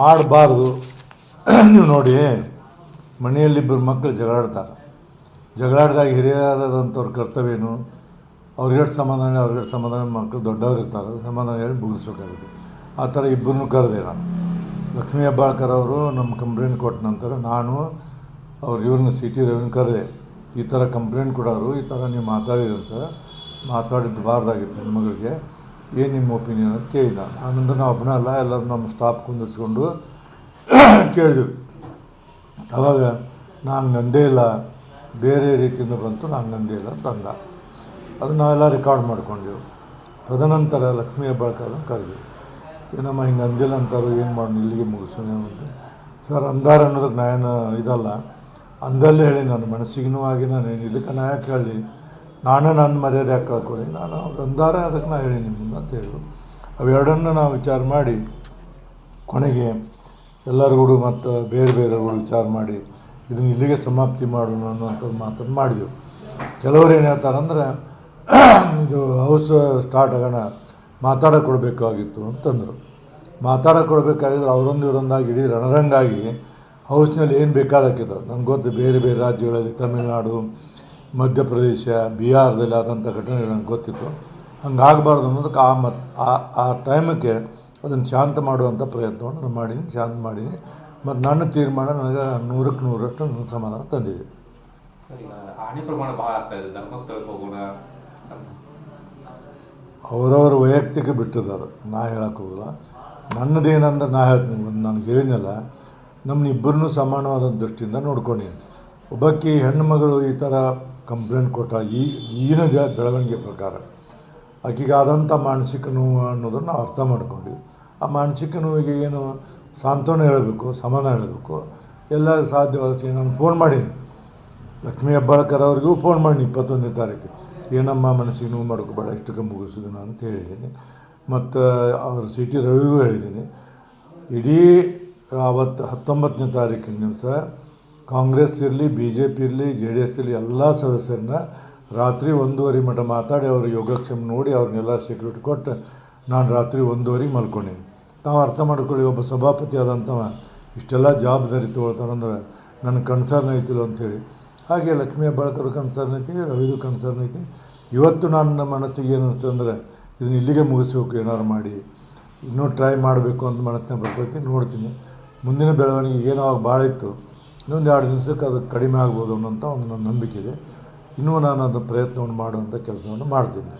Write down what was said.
ಮಾಡಬಾರ್ದು. ನೀವು ನೋಡಿ, ಮನೆಯಲ್ಲಿ ಇಬ್ಬರು ಮಕ್ಕಳು ಜಗಳಾಡ್ತಾರೆ. ಜಗಳಾಡಿದಾಗ ಹಿರಿಯರಾದಂಥವ್ರ ಕರ್ತವ್ಯ ಏನು? ಅವ್ರಿಗೆ ಸಮಾಧಾನ ಅವ್ರಿಗೆ ಸಮಾಧಾನ ಮಕ್ಕಳು ದೊಡ್ಡವ್ರು ಇರ್ತಾರೆ. ಸಮಾಧಾನ ಹೇಳಿ ಮುಗಿಸ್ಬೇಕಾಗುತ್ತೆ. ಆ ಥರ ಇಬ್ಬರನ್ನೂ ಕರೆದೆ ನಾನು. ಲಕ್ಷ್ಮೀ ಹೆಬ್ಬಾಳ್ಕರ್ ಅವರು ನಮ್ಮ ಕಂಪ್ಲೇಂಟ್ ಕೊಟ್ಟ ನಂತರ ನಾನು ಅವ್ರು ಇವ್ರನ್ನ ಸಿ ಟಿ ರವಿನ ಕರೆದೆ. ಈ ಥರ ಕಂಪ್ಲೇಂಟ್ ಕೊಡೋರು, ಈ ಥರ ನೀವು ಮಾತಾಡಿರಂತ ಮಾತಾಡಿದ್ದು ಬಾರ್ದಾಗಿತ್ತು ಹೆಣ್ಮಗಳಿಗೆ. ಏನು ನಿಮ್ಮ ಒಪಿನಿಯನ್ ಅಂತ ಕೇಳಿದ. ಆನಂತರ ನಾವು ಒಬ್ಬನ ಅಲ್ಲ, ಎಲ್ಲರೂ ನಮ್ಮ ಸ್ಟಾಫ್ ಕುಂದಿರ್ಸ್ಕೊಂಡು ಕೇಳಿದ್ವಿ. ಅವಾಗ ನಾನು ಅಂದೇ ಇಲ್ಲ, ಬೇರೆ ರೀತಿಯಿಂದ ಬಂತು, ನಾನು ಅಂದೇ ಇಲ್ಲ ಅಂತ ಅಂದ. ಅದು ನಾವೆಲ್ಲ ರೆಕಾರ್ಡ್ ಮಾಡ್ಕೊಂಡೆವು. ತದನಂತರ ಲಕ್ಷ್ಮೀ ಹೆಬ್ಬಾಳ್ಕರನ್ನು ಕರೆದ್ವಿ. ಏನಮ್ಮ, ಹಿಂಗೆ ಅಂದಿಲ್ಲ ಅಂತಾರು, ಏನು ಮಾಡೋಣ, ಇಲ್ಲಿಗೆ ಮುಗಿಸೋಣ ಅಂತ. ಸರ್, ಅಂದಾರ ಅನ್ನೋದಕ್ಕೆ ನಾನು ಇದಲ್ಲ. ಅಂದಲ್ಲೇ ಹೇಳಿ, ನನ್ನ ಮನಸ್ಸಿಗೂ ಆಗಿ ನಾನು ಏನು ಇದಕ್ಕೆ ನಾ ಯಾಕೆ ಹೇಳಿ ನಾನೇ ನನ್ನ ಮರ್ಯಾದೆ ಕಳ್ಕೊಳ್ಳಿ ನಾನು ಅವ್ರು ಅಂದಾರ ಅದಕ್ಕೆ ನಾ ಹೇಳಿ ನಿಮ್ಮನ್ನ ಅಂತ ಹೇಳಿದರು. ಅವೆರಡನ್ನು ನಾವು ವಿಚಾರ ಮಾಡಿ ಕೊನೆಗೆ ಎಲ್ಲರಿಗೂ ಮತ್ತು ಬೇರೆ ಬೇರೆಗಳು ವಿಚಾರ ಮಾಡಿ ಇದನ್ನು ಇಲ್ಲಿಗೆ ಸಮಾಪ್ತಿ ಮಾಡೋಣ ಅನ್ನುವಂಥದ್ದು ಮಾತನ್ನು ಮಾಡಿದೆವು. ಕೆಲವರು ಏನು ಹೇಳ್ತಾರಂದ್ರೆ ಇದು ಹೌಸ್ ಸ್ಟಾರ್ಟ್ ಆಗೋಣ, ಮಾತಾಡೋಕೆ ಕೊಡಬೇಕಾಗಿತ್ತು ಅಂತಂದರು. ಮಾತಾಡೋಕೆ ಕೊಡಬೇಕಾಗಿದ್ರೆ ಅವರೊಂದು ಇವರೊಂದಾಗಿ ಇಡೀ ರಣರಂಗಾಗಿ ಹೌಸ್ನಲ್ಲಿ ಏನು ಬೇಕಾದಕ್ಕಿದೆ? ನನಗೆ ಗೊತ್ತು ಬೇರೆ ಬೇರೆ ರಾಜ್ಯಗಳಲ್ಲಿ ತಮಿಳುನಾಡು ಮಧ್ಯಪ್ರದೇಶ ಬಿಹಾರದಲ್ಲಿ ಆದಂಥ ಘಟನೆಗಳು ನನಗೆ ಗೊತ್ತಿತ್ತು. ಹಂಗಾಗಬಾರ್ದು ಅನ್ನೋದಕ್ಕೆ ಆ ಮತ್ ಆ ಆ ಟೈಮಕ್ಕೆ ಅದನ್ನು ಶಾಂತ ಮಾಡುವಂಥ ಪ್ರಯತ್ನವನ್ನು ನಾನು ಮಾಡೀನಿ ಶಾಂತ ಮಾಡೀನಿ. ಮತ್ತು ನನ್ನ ತೀರ್ಮಾನ ನನಗೆ ನೂರಕ್ಕೆ ನೂರಷ್ಟು ನನ್ನ ಸಮಾಧಾನ ತಂದಿದೆ. ಅವರವರ ವೈಯಕ್ತಿಕ ಬಿಟ್ಟದ್ದು ಅದು. ನಾ ಹೇಳೋಕ್ಕೋಗಲ್ಲ ಹೋಗಲ್ಲ. ನನ್ನದೇನಂದ್ರೆ ನಾ ಹೇಳ್ತೀನಿ ಒಂದು ನಾನು ಹೇಳಿದ್ನಲ್ಲ ನಮ್ಮನ್ನಿಬ್ಬರನ್ನೂ ಸಮಾನವಾದ ದೃಷ್ಟಿಯಿಂದ ನೋಡ್ಕೊಂಡೀನಿ. ಒಬ್ಬಾಕಿ ಹೆಣ್ಣು ಮಗಳು ಈ ಥರ ಕಂಪ್ಲೇಂಟ್ ಕೊಟ್ಟ ಈ ಈಗಿನ ಜ ಬೆಳವಣಿಗೆ ಪ್ರಕಾರ, ಆಕೆಗೆ ಆದಂಥ ಮಾನಸಿಕ ನೋವು ಅನ್ನೋದನ್ನು ಅರ್ಥ ಮಾಡ್ಕೊಂಡ್ವಿ ಆ ಮಾನಸಿಕ ನೋವಿಗೆ ಏನು ಸಾಂತ್ವನ ಹೇಳಬೇಕು, ಸಮಾಧಾನ ಹೇಳಬೇಕು, ಎಲ್ಲ ಸಾಧ್ಯವಾದ ನಾನು ಫೋನ್ ಮಾಡೀನಿ ಲಕ್ಷ್ಮೀ ಹೆಬ್ಬಾಳ್ಕರ್ ಅವ್ರಿಗೂ ಫೋನ್ ಮಾಡಿ ಇಪ್ಪತ್ತೊಂದನೇ ತಾರೀಕು. ಏನಮ್ಮ ಮನಸ್ಸಿಗೆ ನೋವು ಮಾಡ್ಕೋಬೇಡ ಇಷ್ಟಕ್ಕೆ ಮುಗಿಸಿದ್ನ ಅಂತ ಹೇಳಿದ್ದೀನಿ. ಮತ್ತು ಅವ್ರ ಸಿ ಟಿ ರವಿಗೂ ಹೇಳಿದ್ದೀನಿ. ಇಡೀ ಅವತ್ತು ಹತ್ತೊಂಬತ್ತನೇ ತಾರೀಕಿನ ದಿವಸ ಕಾಂಗ್ರೆಸ್ ಇರಲಿ ಬಿ ಜೆ ಪಿ ಇರಲಿ, ಜೆ ಡಿ ಎಸ್ ಇರಲಿ, ಎಲ್ಲ ಸದಸ್ಯರನ್ನ ರಾತ್ರಿ ಒಂದೂವರೆ ಮಟ್ಟ ಮಾತಾಡಿ ಅವ್ರ ಯೋಗಕ್ಷೇಮ ನೋಡಿ ಅವ್ರನ್ನೆಲ್ಲ ಸೆಕ್ಯೂರಿಟಿ ಕೊಟ್ಟು ನಾನು ರಾತ್ರಿ ಒಂದೂವರೆ ಮಲ್ಕೊಂಡೀನಿ. ತಾವು ಅರ್ಥ ಮಾಡ್ಕೊಳ್ಳಿ, ಒಬ್ಬ ಸಭಾಪತಿ ಆದಂಥವ ಇಷ್ಟೆಲ್ಲ ಜವಾಬ್ದಾರಿ ತೊಗೊಳ್ತಾನಂದ್ರೆ ನನ್ನ ಕನ್ಸರ್ನ್ ಐತಿಲ್ಲ ಅಂಥೇಳಿ. ಹಾಗೆ ಲಕ್ಷ್ಮೀ ಹೆಬ್ಬಾಳ್ಕರ್ ಕನ್ಸರ್ನ್ ಐತಿ, ರವಿದು ಕನ್ಸರ್ನ್ ಐತಿ. ಇವತ್ತು ನನ್ನ ಮನಸ್ಸಿಗೆ ಏನು ಅಂದರೆ ಇದನ್ನ ಇಲ್ಲಿಗೆ ಮುಗಿಸ್ಬೇಕು ಏನಾರು ಮಾಡಿ. ಇನ್ನೂ ಟ್ರೈ ಮಾಡಬೇಕು ಅಂತ ಮನಸ್ಸಿನ ಬರ್ತೈತಿ ನೋಡ್ತೀನಿ. ಮುಂದಿನ ಬೆಳವಣಿಗೆ ಏನೋ ಭಾಳ ಇತ್ತು. ಇನ್ನೊಂದು ಎರಡು ದಿವಸಕ್ಕೆ ಅದು ಕಡಿಮೆ ಆಗ್ಬೋದು ಅನ್ನೋಂಥ ಒಂದು ನನ್ನ ನಂಬಿಕೆ ಇದೆ. ಇನ್ನೂ ನಾನು ಅದು ಪ್ರಯತ್ನವನ್ನು ಮಾಡುವಂಥ ಕೆಲಸವನ್ನು ಮಾಡ್ತೀನಿ.